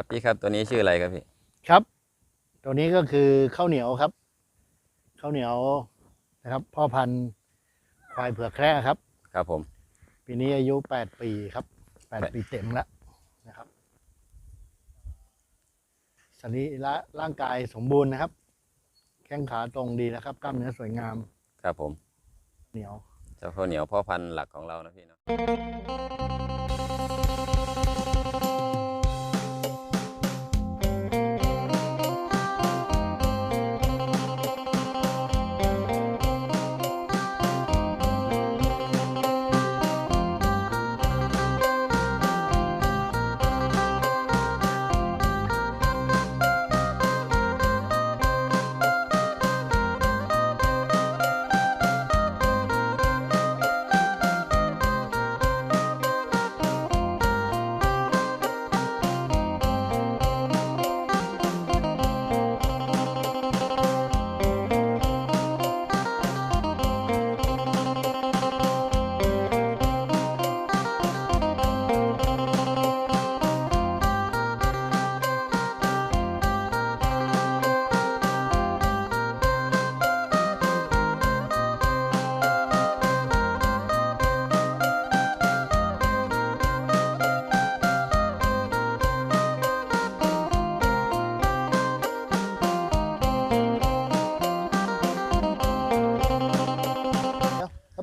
ครับพี่ครับตัวนี้ชื่ออะไรครับพี่ ครับ ตัวนี้ก็คือข้าวเหนียวครับข้าวเหนียวนะครับ พ่อพันธุ์ควายเผือกแคระครับ ครับผม ปีนี้อายุแปดปีครับแปดแปดปีเต็มแล้วนะครับสรีระร่างกายสมบูรณ์นะครับ แข้งขาตรงดีนะครับ กล้ามเนื้อสวยงาม ครับผม เหนียว เจ้าข้าวเหนียวพ่อพันธุ์หลักของเรานะพี่เนาะ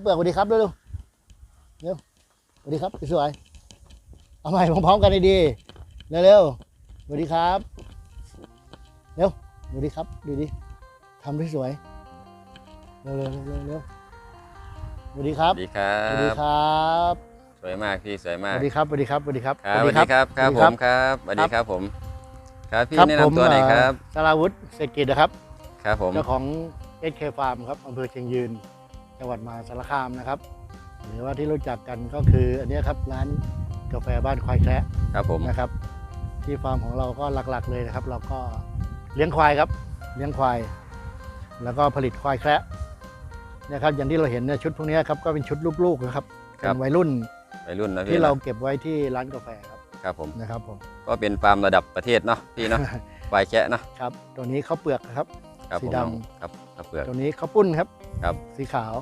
เปลือกสวัสดีครับเร็วๆเร็วสวัสดีครับสวยๆเอาใหม่พร้อมๆกันดีๆเร็วๆสวัสดีครับเร็วสวัสดีครับดูดิทำได้สวยเร็วๆเร็วๆเร็วๆสวัสดีครัสบวัสดีครัสวัสดีบ ครับสวยมากพี่สวยสมากวัสดีครับสวัสดีครับสวัสดีครับ ครับสวัสดีครับครับสผวัสมดีครับสวัสดีครับผม ครับพี่ครับแนะผมนำตัวหน่อยครับเอ่อสราวุฒิเศรษฐกิจนะครับ ครับผม เจ้าของ SK Farm ครับอำเภอเชียงยืน จังหวัดมหาสารคามนะครับ หรือว่าที่รู้จักกันก็คืออันเนี้ยครับร้านกาแฟบ้านควายแคระครับผมนะครับ ที่ฟาร์มของเราก็หลักๆเลยนะครับ เราก็เลี้ยงควายครับ เลี้ยงควาย แล้วก็ผลิตควายแคระนะครับอย่างที่เราเห็นเนี่ยชุดพวกเนี้ยครับก็เป็นชุดลูกๆนะครับครัเป็บนวัยรุ่นวัยรุ่นนะพี่ที่เรานะเก็บไว้ที่ร้านกาแฟครับครับผมนะครับผมก็เป็นฟาร์มระดับประเทศเนาะพี่เนาะควายแคะเนาะครับตัวนี้ข้าวเปลือกครับครับสีผมดำน้องครับครับเปลือกตัวนี้ข้าวปุ้นครับครับสีขาว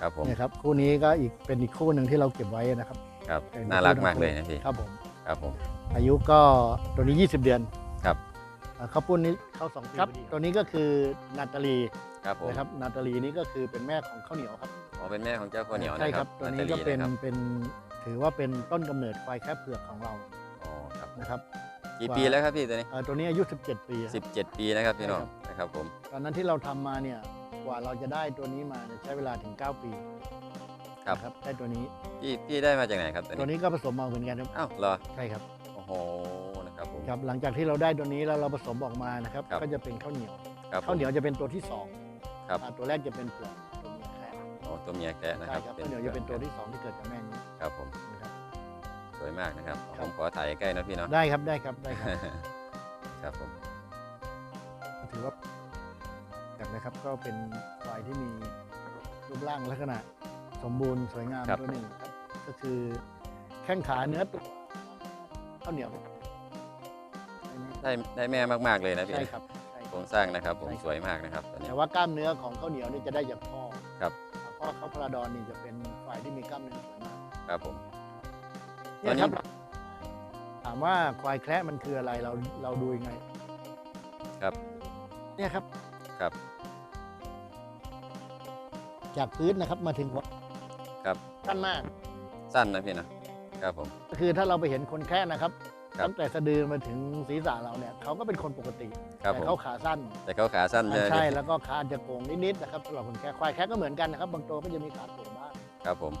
ครับผม เนี่ยครับคู่นี้ก็อีกเป็นอีกคู่หนึ่งที่เราเก็บไว้นะครับ ครับ เป็นน่ารักคู่มากเลยนะพี่ ครับผมครับผม อายุก็ตัวนี้ 20 เดือนครับ อ่าข้าวปุ้นนี้เข้าสองปีครับ ตัวนี้ก็คือนาตาลีครับผมนะครับนาตาลีนี่ก็คือเป็นแม่ของข้าวเหนียวครับอ๋อเป็นแม่ของเจ้าข้าวเหนียวใช่นะคครัรับบตัวนี้ก็าตาลีเป็นนะครับเป็นถือว่าเป็นต้นกำเนิดควายแค่เผือกของเราอ๋อครับนะครับกี่ปีแล้วครับพี่ตัวนี้ เอ่อตัวนี้อายุ 17 ปีครับ 17 ปีนะครับพี่น้องใช่ครับนะครับผม ตอนนั้นที่เราทำมาเนี่ย กว่าเราจะได้ตัวนี้มาเนี่ยใช้เวลาถึง 9 ปีครับ นะได้ตัวนี้ พี่พี่ได้มาจากไหนครับตัวตัวนี้นี้ก็ผสมมาเหมือนกันครับอ้าวเหรอใช่ครับโอ้โหนะครับผม ครับ หลังจากที่เราได้ตัวนี้แล้วเราผสมออกมานะครับ ครับ ก็จะเป็นข้าวเหนียวครับผมข้าวเหนียวจะเป็นตัวที่สองครับ อ่าตัวแรกจะเป็นเผือกตัวเมียแค่อ๋อตัวเมียแกะนะคใช่รับครับข้าวเหนียวจะเป็นตัวที่สองที่เกิดจากแม่นี้ครับผมนะครับ สวยมากนะครับครัผบมขอถ่ายใกล้ๆนะพี่เนาะ ได้ครับได้ครับได้ครับ ครับผม นะครับ ก็เป็นควายที่มีรูปร่างลักษณะสมบูรณ์สวยงามตัวหนึ่งครับ ก็คือแข้งขาเนื้อตัวข้าวเหนียวได้ได้แม่มากๆเลยนะพี่ใช่ครับใช่คโครับรงสร้างนะครับ ผมใช่ครับ สวยมากนะครับตัวนี้ แต่ว่ากล้ามเนื้อของข้าวเหนียวนี่จะได้จากพ่อครับ พ่อเขาพลาดอนนี่จะเป็นฝ่ายที่มีกล้ามเนื้อสวยมาก ครับผมเนี่ยครับถามว่าควายแคระมันคืออะไรเราเราดูยังไงครับ เนี่ยครับครับ จากพื้นนะครับมาถึงหัวครับ สั้นมาก สั้นนะพี่นะครับผม ก็คือถ้าเราไปเห็นคนแค่นะครับครับ ตั้งแต่สะดือมาถึงศีรษะเราเนี่ยเขาก็เป็นคนปกติ ครับแต่ผม เขาขาสั้น แต่เขาขาสั้นใช่ไหมใช่พี่แล้วก็ขาอาจจะโก่งนิดๆนะครับสำหรับคนแค่ควายแค่ก็เหมือนกันนะครับ บางตัวก็จะมีขาโก่งบ้างครับผม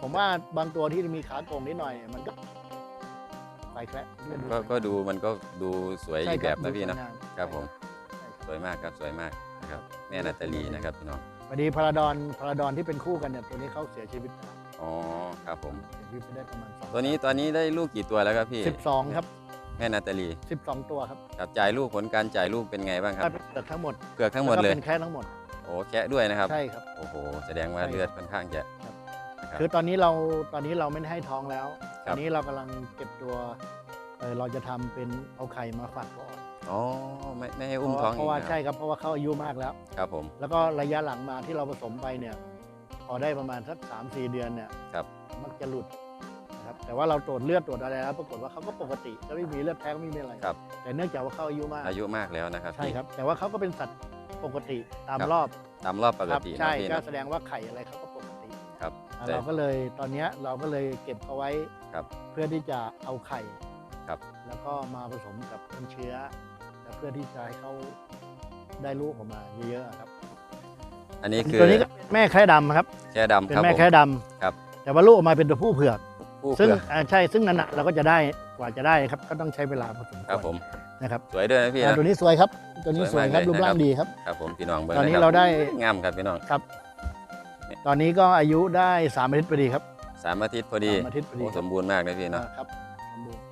ผมว่าบางตัวที่มีขาโก่งนิดหน่อยเนี่ยมันก็ควายแค่เรียกก็ก็ดูมันก็ดูสวยใช่อีกแบบนะดูพี่เนาะสวยงามครับผม ใช่ครับ สวยมากครับสวยมากนะครับ แม่นาตาลีนะครับพี่น้อง พอดีพาราดอนพาราดอนที่เป็นคู่กันเนี่ยตัวนี้เขาเสียชีวิตไปแล้วอ๋อครับผม เสียชีวิตไปได้ประมาณสองตัวนี้ตอนนี้ได้ลูกกี่ตัวแล้วครับพี่สิบสองครับแม่นาตาลีสิบสองตัวครับกับจ่ายลูกผลการจ่ายลูกเป็นไงบ้างครับได้เปลือกทั้งหมดเกือกทั้งหมดแวก็เลยเป็นแค่ทั้งหมดโอ้แคะด้วยนะครับ ใช่ครับ โอ้โห แสดงว่าใช่ครับเลือดค่อนข้างจะครับนะครับคือตอนนี้เราตอนนี้เราไม่ได้ให้ท้องแล้วคตรับอนนี้เรากำลังเก็บตัวไปอเราจะทำเป็นเอาไข่มาฝักก่อน อ๋อไม่ไม่ให้อุ้มท้องเพราะว่าอีกนคบใช่ครับเพราะว่าเขาอายุมากแล้ว ครับผม แล้วก็ระยะหลังมาที่เราผสมไปเนี่ยพอได้ประมาณสักสามสี่เดือนเนี่ยครับ มักจะหลุดนะครับแต่ว่าเราตรวจเลือดตรวจอะไรแล้วปรากฏว่าเขาก็ปกติก็ไม่มีเลือดแท้งไม่มีอะไร ครับ แต่เนื่องจากว่าเขาอายุมาก อายุมากแล้วนะครับใช่ครับ แต่ว่าเขาก็เป็นสัตว์ปกติตามครับ รอบตามรอบปคกรับติใช่นะพี่ก็นะแสดงว่าไข่อะไรเขาก็ปกติครับอะแต่ เราก็เลยตอนเนี้ยเราก็เลยเก็บเขาไว้ครับเพื่อที่จะเอาไข่ครับ แล้วก็มาผสมกับน้ำเชื้อแล้ว เพื่อที่จะให้เขาได้ลูกออกมาเยอะๆครับ อันนี้คือตัวนี้ก็เป็นแม่แคระดำครับแค่ดำเป็นครับแม่ผม แคระดำครับ แต่ว่าลูกออกมาเป็นตัวผู้เผือก ผู้ซึ่งเผือกอ่าใช่ซึ่งนั่นนะเราก็จะได้กว่าจะได้ครับ ก็ต้องใช้เวลาพอสมควรครับผมนะครับสวยด้วยนะพี่อ่านะ ตัวนี้สวยครับ ตัวนี้สสววยยครับมากเลยรูปร่างนะครับ ดีครับ ครับผมพี่น้องเบิร์ตอนนี้ะคบเราได้ งามครับพี่น้องครับตอนนี้ก็อายุได้สามอาทิตย์พอดีครับสามอาทิตย์พอดีสามอาทิตย์พอดีโอ้คสรับมบูรณ์มากเลยพี่เนาะอ่าครับสมบูรณ์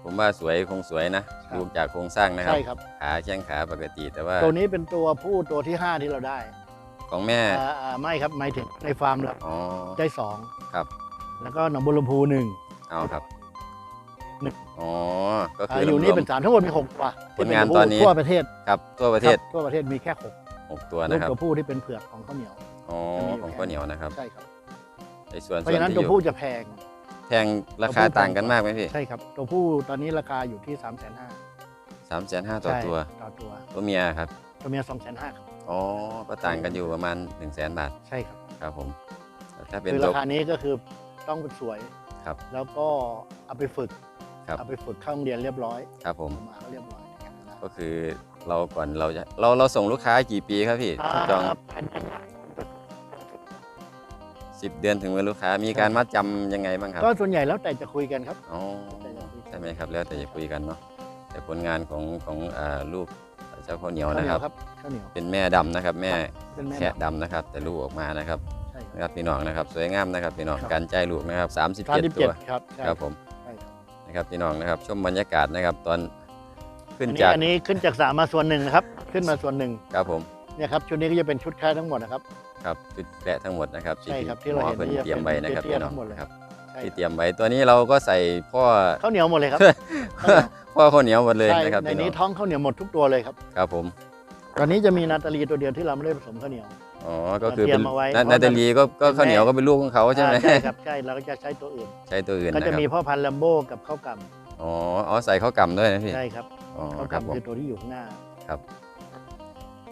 ผมว่าสวยคงสวยนะครับดูจากโครงสร้างนะครับ ใช่ครับ ขาแข้งขาปกติแต่ว่า ตัวนี้เป็นตัวผู้ตัวที่ห้าที่เราได้ ของแม่อ่าอ่าไม่ครับหมายถึงในฟาร์มเราอ๋อได้สองครับ แล้วก็หนองบัวลำพูหนึ่งเอาครับหนึ่งอ๋อก็อ่าคืออยู่รนี่วมเป็นสามทั้งหมดมีหกตัวผลงานตอนนี้ทั่วประเทศๆครับทั่วประเทศคบทั่วประเทศมีแค่หกหกตัวลูนะกครับตัวผู้ที่เป็นเผือกของข้าวเหนียวอ๋อจะมีอยู่ของข้าวเหนียวนะครับใช่ครับไอ้ส่วนเพส่ราะวนฉะนั้นที่ตัวอยู่ผู้จะแพง แพงราคาต่างกันมากไหมพี่ใช่ครับ ตัวผู้ตอนนี้ราคาอยู่ที่3ามแสนห้าสามแสนห้าต่อตัว ต่อตัวตัวเมียครับ ตัวเมียสองแสนห้าครับ อ๋อก็ต่างกันอยู่ประมาณ1นึ่งแสนบาท ใช่ครับ ครับผม ถ้าเป็นคือตัราวคานี้ก็คือต้องสวย ครับ แล้วก็เอาไปฝึก ครับ เอาไปฝึกเข้าโรงเรียนเรียบร้อยครับผมออกมาก็เรียบร้อยก็คือเราก่อนเราจะเราเราส่งลูกค้ากี่ปีครับพี่จอง 10เดือนถึงมือลูกค้า มีการมัดจำยังไงบ้างครับก็ส่วนใหญ่แล้วแต่จะคุยกันครับอ๋อแต่จะคุยกันใช่ไหมครับ แล้วแต่จะคุยกันเนาะแต่ผลงานของของอ่าลูกเจ้าข้าวเหนียวข้าวเหนะนีคยรัวบ ครับข้าวเหนียวเป็นแม่ดำนะครับ แม่เป็นแม่แขะดำนะครับ แต่ลูกออกมานะครับใช่ครับนะครับพี่น้องนะครับ สวยงามนะครับพี่น้องครับ การใจลูกนะครับ การที่37เจ็ตัดวครับใช่ครับผมใช่ครับนะครับพี่น้องนะครับชมบรรยากาศนะครับตอนขึ้นอันนี้จากอันนี้ขึ้นจากสามมาส่วนหนึ่งนะครับ ขึ้นมาส่วนหนึ่งครับผม เนี่ยครับชุดนี้ก็จะเป็นชุดค่ายทั้งหมดนะครับ ครับชุดแกะทั้งหมดนะครับใช่ครับที่หมเราอเห็นเพิ่นนี่จะเตรียมไว้นะครับเป็นพี่น้องทั้งหมดเลย ครับใช่ที่เตรียมไว้ตัวนี้เราก็ใส่พ่อข้าวเหนียวหมดเลยครับพ่อข้าวเหนียวหมดเลยใช่นะครับในพี่น้นี้องท้องข้าวเหนียวหมดทุกตัวเลยครับ ครับผมตอนนี้จะมีนาตาลีตัวเดียวที่เราไม่ได้ผสมข้าวเหนียว อ๋อก็คือเตรีเป็ยนมเอาไว้นาเพราะนาตาลีก็ก็เป็นข้าวเหนียวแม่ก็เป็นลูกของเขาใช่ไหมอ่าใช่ครับใช่เราก็จะใช้ตัวอื่น ใช้ตัวอื่นก็นะจะครัมีบพ่อพันธุ์แลมโบกับข้าวกอ๋ออ๋อใส่ข้าวกำด้วยนะำพี่ใช่ครับอ๋อข้าวครับผกำมคือตัวที่อยู่ข้างหน้า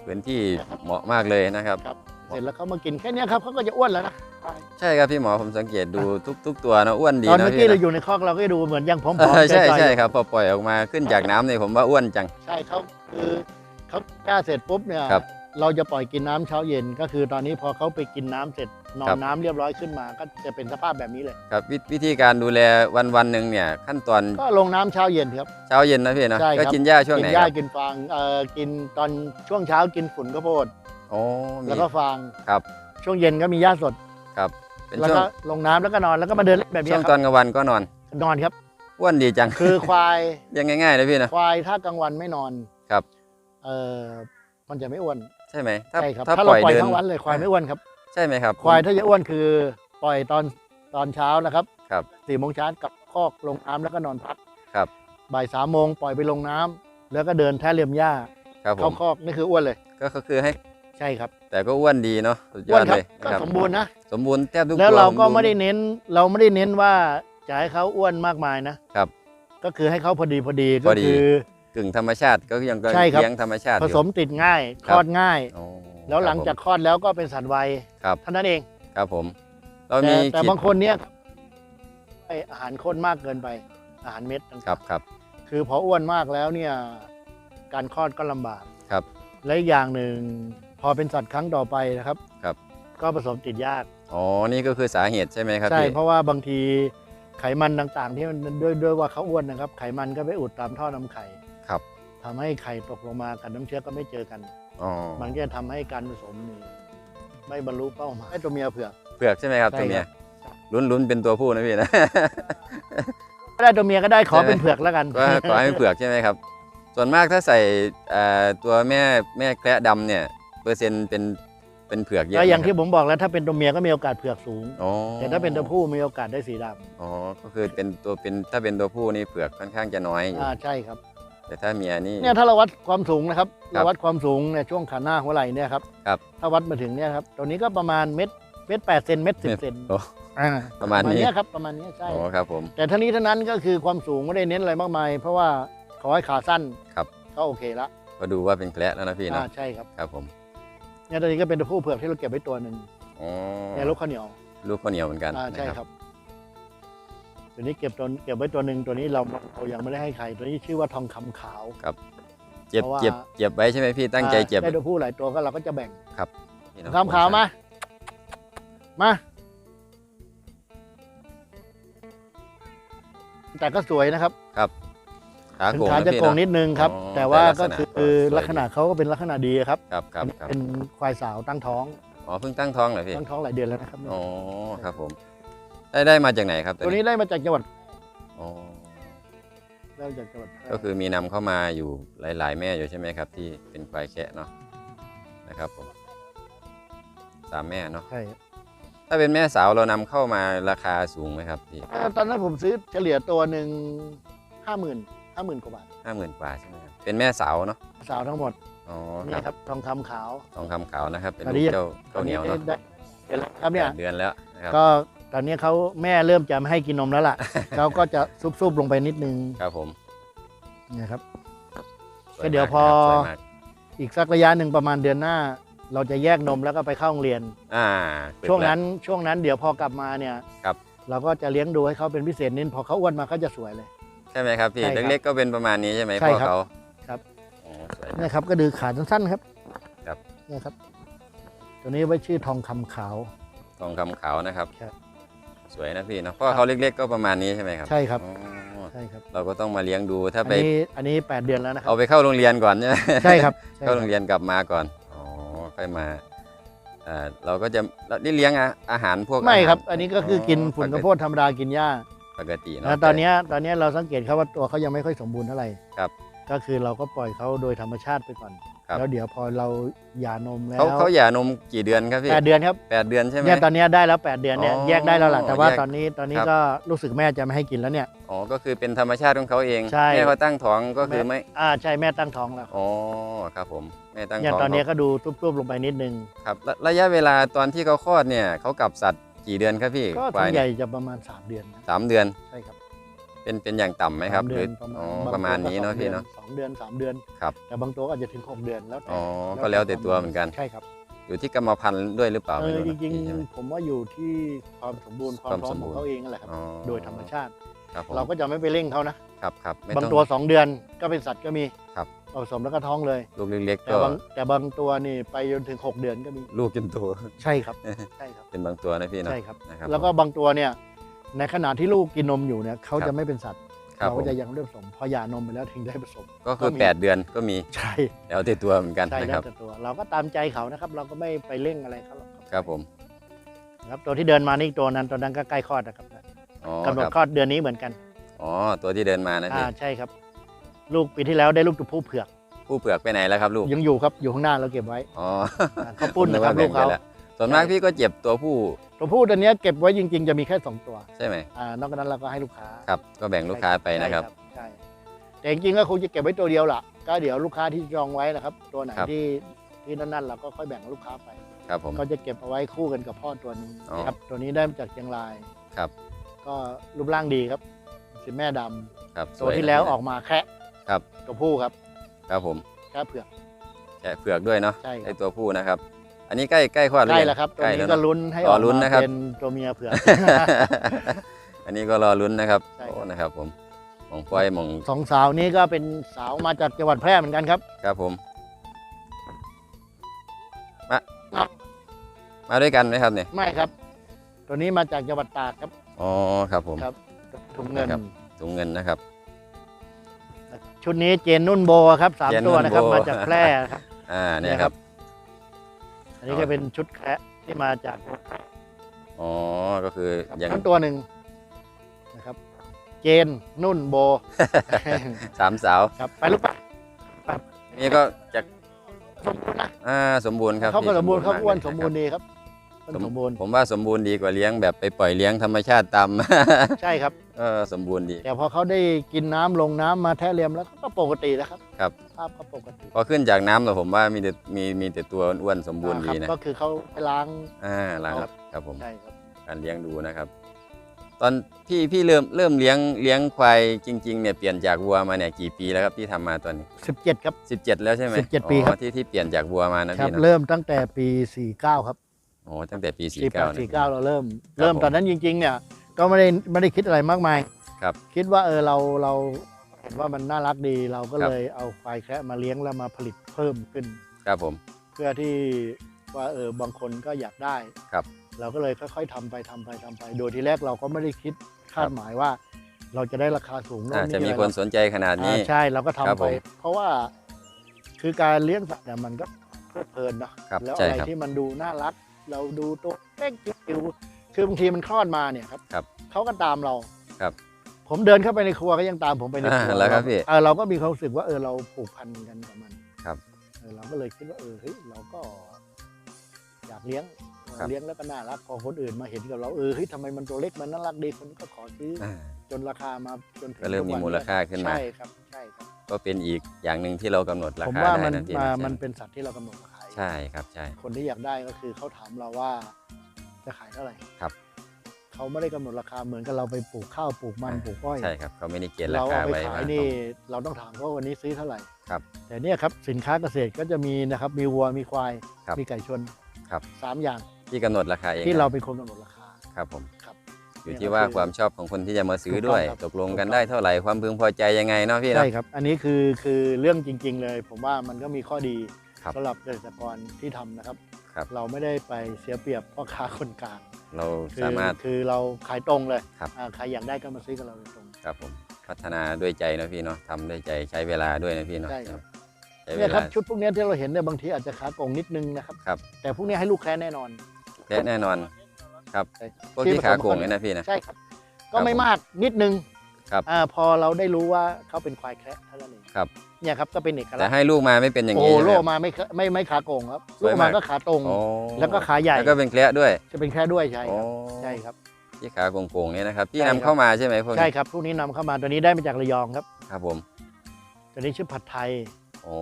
พื้นที่เหมาะมากเลยนะครับ ครับ เสร็จแล้วเขามากินแค่เนี้ยครับเขาก็จะอ้วนแล้วนะใช่ครับพี่หมอผมสังเกตดูทุกทุกตัวนะอ้วนดีตอนนะเมื่อพี่กี้เรานะอยู่ในคอกเราก็ดูเหมือนยังผอมเออๆใช่ใจๆใช่ครับพอปล่อยออกมาขึ้นจากน้ำเนี่ยผมว่าอ้วนจัง ใช่เขาคือเขากล้าเสร็จปุ๊บเนี่ยครับเราจะปล่อยกินน้ำเช้าเย็น ก็คือตอนนี้พอเขาไปกินน้ำเสร็จนอครันบ น้ำเรียบร้อยขึ้นมา ก็จะเป็นสภาพแบบนี้เลย ครับวิวิธีการดูแลวันวันๆหนึ่งเนี่ยขั้นตอนก็ลงน้ำเช้าเย็นครับ เช้าเย็นนะพี่นะใช่ครับ ก็กินหญ้าช่วงกิไหนหญ้าครับกินฟางเอ่อกินตอนช่วงเช้ากินฝุ่นข้าวโพด อ๋อมีแล้วก็ฟางครับ ช่วงเย็นก็มีหญ้าสดครับเป็นแล้วช่วงก็ลงน้ำแล้วก็นอนแล้วก็มาเดินเล่นแบบนี้ช่วงคตอรับนกลางวันก็นอนนอนครับ อ้วนดีจัง คือควายยังง่ายๆเลยพี่นะ ควายถ้ากลางวันไม่นอนครับ เออมันจะไม่อ้วนใช่ไหมถ้าใช่ครับถ้าถ้าปเราล่อยปล่อยเดินทั้งวันเลยควายไม่อ้วนครับ ใช่ไหมครับ ควายถ้าจะอ้วนคือปล่อยตอนตอนเช้านะครับครับ สี่โมงเช้ากลับคอกลงน้ำแล้วก็นอนพักครับบ่ายสามโมงปล่อยไปลงน้ำแล้วก็เดินแท้เรียมหญ้าครับผเข้ามคอกนี่คืออ้วนเลยก็ก็คือให้ ใช่ครับแต่ก็อ้วนดีเนาะสุดยอ้อวนดครัเลบยก็นะครับสมบูรณ์นะ สมบูรณ์แทบทุกแล้วตัวเราก็ผไม่ได้เน้นเราไม่ได้เน้นว่าจะให้เขาอ้วนมากมายนะครับก็คือให้เขาพอดีพอดีพก็อดี คือ กึ่งธรรมชาติก็ยังก็ใช่ครับ เลี้ยงธรรมชาติอผยู่ สมติดง่ายคครับ ลอดง่าย อ๋อแล้วหลังครับผมจากคลอดแล้วก็เป็นสันวัยครับเท่านั้นเองครับผมเราแต่มีแต่ขีดบางคนเนี้ยให้อาหารข้นมากเกินไป อาหารเม็ดต่างๆ ครับครับ คือพออ้วนมากแล้วเนี่ยการคลอดก็ลำบากครับ และอีกอย่างหนึ่ง พอเป็นสัตว์ครั้งต่อไปนะครับ ครับ ก็ผสมติดยาก อ๋อ นี่ก็คือสาเหตุใช่ไหมครับใช่ พี่เพราะว่าบางทีไขมันต่างๆ ที่มันด้วยด้วยว่าเขาอ้วนนะครับ ไขมันก็ไปอุดตามท่อนำไข่ครับทำให้ไข่ตกลงมากับน้ำเชื้อก็ไม่เจอกัน อ๋อมันก็จะทำให้การผสมนี่ไม่บรรลุเป้าหมายให้ตัวเมียเผือก เผือกใช่ไหมครับใช่ตัวเมียครับ ลุ้นลุ้นเป็นตัวผู้นะพี่นะ ก็ได้ตัวเมียก็ได้ขอใช่ไหมเป็นเผือกแล้วกัน ก็ขอให้เป็นเผือกใช่ไหมครับ ส่วนมากถ้าใส่เอ่อตัวแม่แม่แคระดำเนี่ย เปอร์เซ็นต์เป็นเป็นเผือกเยอะก็อย่างไหมที่ครับผมบอกแล้วถ้าเป็นตัวเมียก็มีโอกาสเผือกสูง อ๋อแต่ถ้าเป็นตัวผู้มีโอกาสได้สีดำอ๋อก็คือเป็นตัวเป็นถ้าเป็นตัวผู้นี่เผือกค่อนข้างจะน้อยอยู่อ่าใช่ครับ แต่ถ้าเมียนี่ เนี่ยถ้าเราวัดความสูงนะครับครัเราบวัดความสูงเนี่ยช่วงขาหน้าหัวไหล่เนี่ยครับครับ ถ้าวัดมาถึงเนี่ยครับตัวนี้ก็ประมาณเม็ดเม็ดแปดเซนเม็ดสิบเซนโอ้ อ่าประมาณนี้เนี้ยครับประมาณเนี้ยใช่อ๋อครับผม แต่ทั้งนี้ทั้งนั้นก็คือความสูงไม่ได้เน้นอะไรมากมาย เพราะว่าขอให้ขาสั้นครับ ก็โอเคละก็ดูว่าเป็นแคระแล้วนะพี่อ่าเนาะใช่ครับ ครับผม เนี่ยตัวนี้ก็เป็นตัวผู้เผือกที่เราเก็บไว้ตัวหนึ่งอ๋อเนี่ยลูกข้าวเหนียวลูกข้าวเหนียวเหมือนกันอ่านะใช่ครับครับ ตัวนี้เก็บตัวเก็บไว้ตัวหนึ่งตัวนี้เราเรายังไม่ได้ให้ใคร ตัวนี้ชื่อว่าทองคำขาว เจ็บเพราะว่า เจ็บเจ็บไว้ใช่ไหมพี่ตั้งใจเจ็บอ่าได้ตัวผู้หลายตัวก็เราก็จะแบ่งพี่ทอเนะงคำขาวมา มา แต่ก็สวยนะครับ ขาถึงโก่งขานะจะพี่โกงเนาะนิดนึงครับ อ๋อแต่ว่าแต่ก็ลักษณะคือก็สวยลักษณะเขาก็เป็นลักษณะดีครับครับครับครับเป็นควายสาวตั้งท้องอ๋อเพิ่งตั้งท้องเหรอพี่ตั้งท้องหลายเดือนแล้วนะครับ อ๋อครับผม ได้ได้มาจากไหนครับตัวนี้ได้มาจากจังหวัดอ๋อได้มาจากจังหวัดแพร่ก็คือมีนำเข้ามาอยู่หลาย ๆ แม่อยู่ใช่ไหมครับ ที่เป็นควายแคะเนาะนะครับผมสามแม่เนาะใช่ ถ้าเป็นแม่สาวเรานำเข้ามาราคาสูงไหมครับพี่เอ่อตอนนั้นผมซื้อเฉลี่ยตัวหนึ่งห้าหมื่น ห้าหมื่นกว่าบาทห้าหมื่นกว่าใช่ไหมครับเป็นแม่สาวเนาะสาวทั้งหมดอ๋อคนี่รับครับทองคำขาว ทองคำขาวนะครับ เป็นอันลูนี้กเจ้าเจ้าเหนียวเนาะได้เห็นแล้วครับเนี่ย แปดเดือนแล้วนะครับก็ตอนนี้เขาแม่เริ่มจะไม่ให้กินนมแล้วล่ะ เขาก็จะซุบๆลงไปนิดนึงครับผมนะครับสวยก็เดี๋ยวมากพอครับสวยมากอีกสักระยะหนึ่งประมาณเดือนหน้า เราจะแยกนมแล้วก็ไปเข้าโรงเรียน อ่าฝึกช่วงแล้นั้นช่วงนั้นเดี๋ยวพอกลับมาเนี่ยครับ เราก็จะเลี้ยงดูให้เขาเป็นพิเศษนิดพอเขาอ้วนมาเขาจะสวยเลย ใช่ไหมครับพี่ใช่ครับเล็กๆก็เป็นประมาณนี้ใช่ไหมใช่พ่อครับเขาครับอ๋อสวย เนี่ยครับก็ดูขาสั้นๆครับครับ เนี่ยครับ ตัวนี้ไว้ชื่อทองคำขาว ทองคำขาวนะครับ ครับ สวยนะพี่เนาะเพราะว่าเขาเล็กๆก็ประมาณนี้ใช่ไหมครับใช่ครับ อ๋อใช่ครับ เราก็ต้องมาเลี้ยงดูถ้าอันไปนี้อันนี้แปดเดือนแล้วนะครัเอาไปเข้าโรงเรียนก่อนใช่ไหม ใช่ครับใช่คเข้ารับโรงเรียนกลับมาก่อน อ๋อ ค่อยมาเอ่อเราก็จะเราได้เลี้ยงอาอาหารพวกไม่ครับาหาอันนี้ก็คือกินฝุ่นข้าวโพดธรรมดากินหญ้า ปกติเนาะแล้วตอนเนี้ยตอนเนี้ยเราสังเกตเขาว่าตัวเขายังไม่ค่อยสมบูรณ์เท่าไหร่ครับก็คือเราก็ปล่อยเขาโดยธรรมชาติไปก่อน ครับ แล้วเดี๋ยวพอเราหย่านมแล้วเขาเขาหย่านมกี่เดือนครับพี่แปดเดือนครับแปดเดือนใช่ไหม เนี่ยตอนเนี้ยได้แล้วแปดเดือนเนี่ยอ๋อแยกได้แล้วล่ะแต่ว่าแยกตอนนี้ตอนนี้ครับ ก็รู้สึกแม่จะไม่ให้กินแล้วเนี่ย อ๋อก็คือเป็นธรรมชาติของเขาเองใช่ แม่เขาตั้งท้องก็คือไม่อ่าใช่แม่ตั้งท้องแล้วอ๋อครับผมแม่ตั้งเนี่ยท้องตอนเนี้ยเขาก็ดูทุบๆลงไปนิดนึง ครับระระยะเวลาตอนที่เขาคลอดเนี่ยเขากลับสัตว์ กี่เดือนครับพี่ก็ควาส่วยนใหเนี่ยญ่จะประมาณ 3 เดือนนะสามเดือนใช่ครับเป็นเป็นอย่างต่ำไหมครับสาหเดืรืออนประมาณอ๋อบงประมาณตัวก็นี้เนาะสองพี่ดือเนาะ สองเดือนสามเดือน ครับแต่บางตัวก็อาจจะถึงหกเดือนแล้วแต่อ๋อก็แล้วแต่ตัวเหมือนกัน ใช่ครับอยู่ที่กรรมพันธุ์ด้วยหรือเปล่าเอไม่อรู้จนะริงพี่ใช่ไหม ๆผมว่าอยู่ที่ความสมบูรณ์ความความพร้อสมมขบูอรงณ์เขาเองนั่นแหละครับ อ๋อโดยธรรมชาติ ครับผมเราก็จะไม่ไปเร่งเขานะครับครับไม่บางต้อง ตัว2เดือนก็เป็นสัตว์ก็มีครับ ผสมแล้วก็ท้องเลย ลูกเล็กๆแต่ก็บางแต่บางตัวนี่ไปจนถึง 6 เดือนก็มีลูกจนโตใช่ครับ ใช่ครับเป็นบางตัวนะพี่เนาะใช่ครับ นะครับแล้วก็บางตัวเนี่ยในขณะที่ลูกกินนมอยู่เนี่ยเขาครัจะบไม่เป็นสัตว์ครับเราผก็มจะยังไม่ได้ผสมพอหย่านมไปแล้วถึงได้ผสม ก็คือ ก็มี 8 เดือนก็มีใช่แล้วแต่ตัวเหมือนกันใช่นะแล้ครัวบ แต่ตัว เราก็ตามใจเขานะครับ เราก็ไม่ไปเร่งอะไรเขาหรอกครับผมครับตัวที่เดินมานี่อีกตัวนั้นตัวนั้นก็ใกล้คลอดนะครับอ๋อกำหนดครับคลอดเดือนนี้เหมือนกันอ๋อตัวที่เดินมานะอ่าพี่ใช่ครับ ลูกปีที่แล้วได้ลูกตัวผู้เผือก ผู้เผือกไปไหนแล้วครับลูก ยังอยู่ครับอยู่ข้างหน้าเราเก็บไว้อ๋ออ่าเขาปุ้นนะครับผมลูว่กแบ่งเขาไปแล้วส่วนมากพี่ก็เจ็บตัวผู้ ตัวผู้ตัวเนี้ยเก็บไว้จริง ๆ จะมีแค่สองตัว ใช่ไหมอ่านอกจากนั้นเราก็ให้ลูกค้าครับก็แบ่งลูกค้าไปนะครับใช่แต่จริงๆก็คงจะเก็บไว้ตัวเดียวล่ะ ก็เดี๋ยวลูกค้าที่จองไว้นะครับ ตัวไหนครับที่ที่นั่นๆเราก็ค่อยแบ่งลูกค้าไปครับผมก็จะเก็บเอาไว้คู่กันกับพ่อตัวหนึงอ๋อนะครับตัวนี้ได้มาจากเชียงรายครับ ก็รูปร่างดีครับสีแม่ดำครับตัวสยที่แล้วนะออกมาแคะ ครับ ตัวผู้ครับครับผมแคะเผือกแกะเผือกด้วยเนาะใช่คไอรับตัวผู้นะครับ อันนี้ใกล้ใกล้คลอดหรือใกล้ยังแล้วครับตัวใกล้นี้แล้วก็เนอะลุ้นให้รอออกลุ้นมานะครับ เป็นตัวเมียเผือก อันนี้ก็รอลุ้นนะครับใช่ครับ โอ้นะครับผมหมองปล่อยหมองสองสาวนี้ก็เป็นสาวมาจากจังหวัดแพร่เหมือนกันครับ ครับผม มาครับมาด้วยกันไหมครับเนี่ยไม่ครับ ตัวนี้มาจากจังหวัดตากครับ อ๋อครับผม ครับ ถุงเงิน ครับ ถุงเงินนะครับ ชุดนี้เจนนุ่นโบครับสามเจนนุ่ตัวนนะครับ โบ มาจากแพร่ครับ อ่าเนี่ยครับ อันนี้ก็เป็นชุดแคระที่มาจากอ๋อ ก็คืออย่างทั้งตัวหนึ่งนะครับ เจนนุ่นโบ สามสาว ครับไปลูกไปนี่ก็จากสมบูรณ์นะอ่าสมบูรณ์ครับเขาก็พี่สมบูรณ์เขากอ้วนลยสมบูรณ์คดีครับต้นบสมบูรณ์ผมว่าสมบูรณ์ดีกว่าเลี้ยงแบบไปปล่อยเลี้ยงธรรมชาติตาม ใช่ครับ เออสมบูรณ์ดี แต่พอเขาได้กินน้ำลงน้ำมาแท้เรียมแล้วก็ปกติแล้วครับครับ ภาพก็ปกติพอขึ้นจากน้ำแล้วผมว่ามีแต่มีมีแต่ตัวอ้วนๆสมบูรณ์ดีอ่านะก็คือเขาไปล้าง อ่าล้างครับครับผมใช่ครับ การเลี้ยงดูนะครับ ตอนพี่พี่เริ่มเริ่มเลี้ยงเลี้ยงควายจริงๆเนี่ยเปลี่ยนจากวัวมาเนี่ยกี่ปีแล้วครับที่ทำมาตอนนี้ 17 ครับ 17 แล้วใช่ไหม17ปีครับ อ๋อที่ที่เปลี่ยนจากวัวมานะครับพี่เนอะเริ่มตั้งแต่ปี 49 ครับ โอ้ตั้งแต่ปี48 49นะ49เราเริ่มครับเริ่มผมตอนนั้นจริง ๆ เนี่ย ก็ไม่ได้ไม่ได้คิดอะไรมากมายครับ คิดว่าเออเราเราเห็นว่ามันน่ารักดีเราก็ครับเลยเอาควายแคระมาเลี้ยงแล้วมาผลิตเพิ่มขึ้น ครับผม เพื่อที่ว่าเออบางคนก็อยากได้ครับ เราก็เลยค่อยๆทำไปทำไปทำไป โดยที่แรกเราก็ไม่ได้คิดคาดหมายว่า เราจะได้ราคาสูงโน่นอ่านี่จะมีอะไรคนหรอกสนใจขนาดนี้อ่าใช่เราก็ทำครับไปผมเพราะว่าคือการเลี้ยงสัตว์เนี่ยมันก็เพลิดเพลินเนาะครับแล้วใช่อะไรครับที่มันดูน่ารัก เราดูตัวเล็กจิ๋วๆคือบางทีมันคลอดมาเนี่ยครับครับเขาก็ตามเราครับ ผมเดินเข้าไปในครัวก็ยังตามผมไปในครัวอ่าแล้วครับพี่เออเราก็มีความรู้สึกว่าเออเราผูกพันกันกับมันครับเออเราก็เลยคิดว่าเออเฮ้ยเราก็ อยากเลี้ยงเออครับเลี้ยงแล้วก็น่ารักพอคนอื่นมาเห็นกับเราเออเฮ้ยทำไมมันตัวเล็กมันน่ารักดีคนก็ขอซื้อออ่าจนราคามาจนถึงก็เริ่มมีทุวันมูลค่าขึ้นมาใช่ครับใช่ครับ ก็เป็นอีกอย่างหนึ่งที่เรากำหนดราผมคาว่าได้มันนะพี่มานะมันเป็นสัตว์ที่เรากำหนดราคาใช่ครับใช่ คนที่อยากได้ก็คือเขาถามเราว่าจะขายเท่าไหร่ครับ เขาไม่ได้กำหนดราคาเหมือนกับเราไปปลูกข้าวปลูกมันปลูกอ้อย ใช่ครับเขาไม่ได้เกณฑ์ราเราคาเอาไปไว้ขายว่านี่เราต้องถามเขาว่าวันนี้ซื้อเท่าไหร่ ครับ แต่เนี่ยครับสินค้าเกษตรก็จะมีนะครับมีวัวมีควายครับมีไก่ชนครับ สามอย่างที่กำหนดราคาเองที่เราเป็นคนกำหนดราคา ครับผมครับอยู่เนี่ยที่ก็ว่าคือความชอบของคนที่จะมาซื้อถูกต้องด้วยครับตกลงกันถูกต้อง ได้เท่าไหร่ความพึงพอใจยังไงเนาะพี่เนาะ ใช่ครับ อันนี้คือคือเรื่องจริง ๆ เลย ผมว่ามันก็มีข้อดี ครับสำหรับเกษตรกรที่ทำนะครับ ครับ เราไม่ได้ไปเสียเปรียบพ่อค้าคนกลางเราคือสามารถ คือเราขายตรงเลยครับ อ่าใครอยากได้ก็มาซื้อกับเราโดยตรง ครับผมพัฒนาด้วยใจนะพี่เนาะทำด้วยใจใช้เวลาด้วยนะพี่เนาะใช่ครับ ใช้เวเนี่ยคลารับชุดพวกเนี้ยที่เราเห็นเนี่ยบางทีอาจจะขาโกงนิดนึงนะครับ ครับแต่พวกเนี้ยให้ลูกแค่แน่นอนและแน่นอนครับ ใช่พวกที่ขาโก่งเนี่ยนะพี่นะ ใช่ครับ ก็ครับไม่มากนิดนึง ครับอ่าพอเราได้รู้ว่าเขาเป็นควายแคระเท่านั้นเองครับ เนี่ยครับก็เป็นเอกแต่ลักษณ์ให้ลูกมาไม่เป็นอย่างโอ้นี้โหใช่ไหโลมมาไม่เคไม่ไม่ขาโกงครับสลูวยกมากมาก็ขาตรง โอ้แล้วก็ขาใหญ่แล้วก็เป็นแคระด้วยจะเป็นแค่ด้วยใช่คโอ้รับใช่ครับ ที่ขาโก่งๆเนี่ยนะครับที่ใช่นำครับ เข้ามาใช่ไหมพวกใช่นี้ครับพวกนี้นำเข้ามาตัวนี้ได้มาจากระยองครับ ครับผมตัวนี้ชื่อผัดไทย โอ้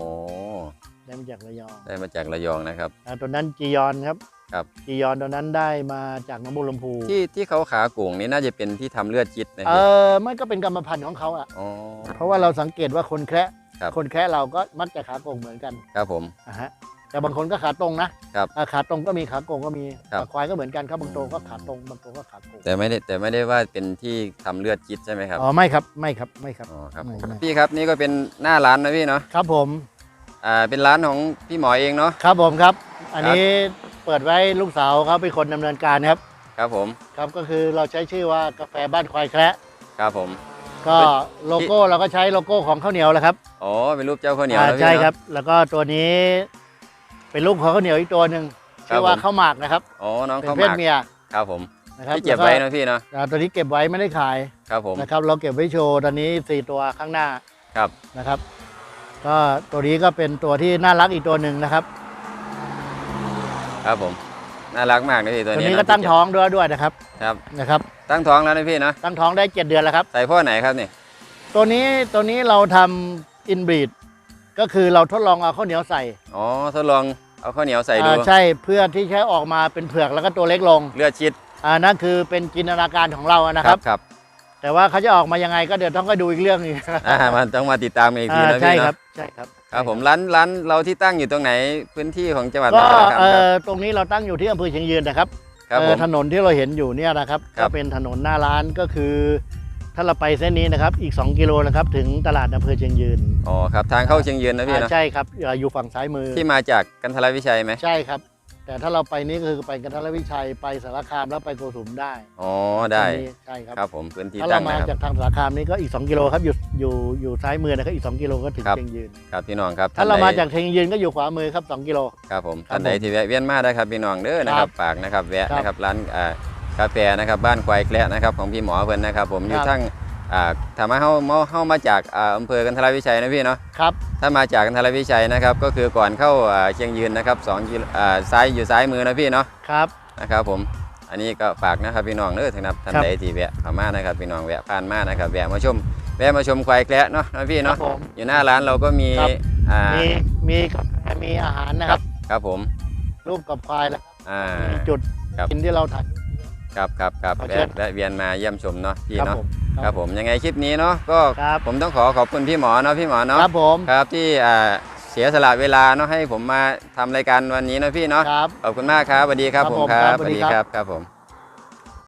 ได้มาจากระยองได้มาจากระยองนะครับอ่าตัวนั้นจียอนครับครับ จียอนตัวนั้นได้มาจากหน้องบัวลำพูที่ที่เขาขาโก่งนี่น่าจะเป็นที่ทำเลือดจิตนะเอพี่อมันก็เป็นกรรมพันธุ์ของเขาอะ อ๋อ เพราะว่าเราสังเกตว่าคนแคระครับ คนแคระเราก็มักจะขาโกงเหมือนกันครับผม นะฮะแต่บางคนก็ขาตรงนะครับอ่าขาตรงก็มีขาโกงก็มีครับควายก็เหมือนกันครับบางตัวก็ขาตรงบางตัวก็ขาโกงแต่ไม่ได้แต่ไม่ได้ว่าเป็นที่ทำเลือดจิตใช่ไหมครับอ๋อไม่ครับไม่ครับไม่ครับ อ๋อครับไม่ผมไม่ พี่ครับนี่ก็เป็นหน้าร้านนะพี่เนาะครับผม อ่าเป็นร้านของพี่หมอเองเนาะ ครับผมครับ อันนี้เปิดไว้ลูกสาวเขาเป็นคนดำเนินการครับ ครับผม ครับก็คือเราใช้ชื่อว่ากาแฟบ้านควายแคระครับผม ก็โลโก้เราก็ใช้โลโก้ของข้าวเหนียวแหละครับอ๋อ เป็นรูปเจ้าข้าวเหนียวอ่านะพี่ใช่เนาะครับ แล้วก็ตัวนี้เป็นลูกของข้าวเหนียวอีกตัวหนึ่งครับชื่อว่าผม ข้าวหมากนะครับอ๋อ น้องเป็นข้าวหเพศมากเมียครับผม นะครับที่เก็บไว้แล้วนะพี่เนาะ อ่าตัวนี้เก็บไว้ไม่ได้ขายครับผม นะครับ เราเก็บไว้โชว์ตอนนี้สี่ตัวข้างหน้าครับ นะครับ ก็ตัวนี้ก็เป็นตัวที่น่ารักอีกตัวหนึ่งนะครับ ครับผม น่ารักมากนะพี่ตัวตัวนี้นี้เาะก็ตั้งท้องด้วยด้วยนะครับครับ นะครับ ตั้งท้องแล้วนะพี่เนาะตั้งท้องได้เจ็ดเดือนแล้วครับ ใส่พ่อไหนครับนี่ ตัวนี้ตัวนี้เราทำอินบรีดก็คือเราทดลองเอาข้าวเหนียวใส่อ๋อทดลองเอาข้าวเหนียวใส่ดู อ่าใช่เพื่อที่ใช้ออกมาเป็นเผือกแล้วก็ตัวเล็กลง เลือดชิดอ่านั่นคือเป็นจินตนาการของเราอะนะครับ ครับ แต่ว่าเขาจะออกมายังไงก็เดี๋ยวต้องไปดูอีกเรื่องหนึงอ่ามันต้องมาติดตามกันอีกทีอ่านะใช่พี่ครับเนาะใช่ครับครับผมร้านร้านเราที่ตั้งอยู่ตรงไหนพื้นที่ของจังหวัดก็มหาสารคามเอ่ครับอตรงนี้เราตั้งอยู่ที่อำเภอเชียงยืนนะครับครับเอ่ผอมถนนที่เราเห็นอยู่เนี่ยนะครับครัก็บเป็นถนนหน้าร้านก็คือ ถ้าเราไปเส้นนี้นะครับอีก 2 กิโลนะครับถึงตลาดอำเภอเชียงยืนอ๋อครับทางเข้าเชียงยืนนะพี่อ่าเนาะใช่ครับเอ่ออยู่ฝั่งซ้ายมือที่มาจากกันทรวิชัยไหมใช่ครับ แต่ถ้าเราไปนี่ก็คือไปกันทรวิชัยไปสารคามแล้วไปโกสุมได้อ๋อได้ตรงนี้ใช่ครับ ครับผมพื้นที่ถ้าตั้เรางมานะครับจากทางสารคามนี่ก็อีก 2 กิโลครับอยู่อยู่อยู่ซ้ายมือนะครับอีก 2 กิโลก็ถึงครับ เชียงยืน ครับพี่น้องครับถ้าเราท่นใดมาจากเชียงยืนก็อยู่ขวามือครับ 2 กิโล ครับผมครับท่านใดผมที่แวะเวียนมาได้ครับพี่น้องเด้อนะคครัรับบฝากนะครับแวะครับนะครับร้านอ่ากาแฟนะครับบ้านควายแกละนะครับของพี่หมอเพิ่นนะครับผมอยู่ครับ ทั้ง อ่าถามว่าเฮาเฮาเฮามาจากอ่าอำเภอกันทรวิชัยนะพี่เนาะครับ ถ้ามาจากกันทรวิชัยนะครับ ก็คือก่อนเข้าอ่าเชียงยืนนะครับสองกิโลอ่าซ้ายอยู่ซ้ายมือนะพี่เนาะครับ นะครับผม อันนี้ก็ฝากนะครับพี่น้องเด้อท่านครับท่านครับ ใดที่แวะเข้ามานะครับพี่น้องแวะผ่านมานะครับแวะมาชมแวะมาชมควายแกะเนาะนะพี่ครัเนาะบผม อยู่หน้าร้านเราก็มีครับ อ่ามีมีกาแฟมีอาหารนะครับ ครับผมรูปกับควายแล้วอ่า มีจุดครับ กินที่เราถ่าย ครับครับครับขอเชิแวะญ แวะเวียนมาเยี่ยมชมเนาะพี่ครับเนาะ ผม ครับผมยังไงคลิปนี้เนาะก็ครับผมต้องขอขอบคุณพี่หมอเนาะพี่หมอเนาะครับผมครับที่อ่าเสียสละเวลาเนาะให้ผมมาทำรายการวันนี้เนาะพี่เนาะครับขอบคุณมากครับสวัสดีครับครับผมผมครัครับบสวัสดีสวัสดีคครัรับบครับผม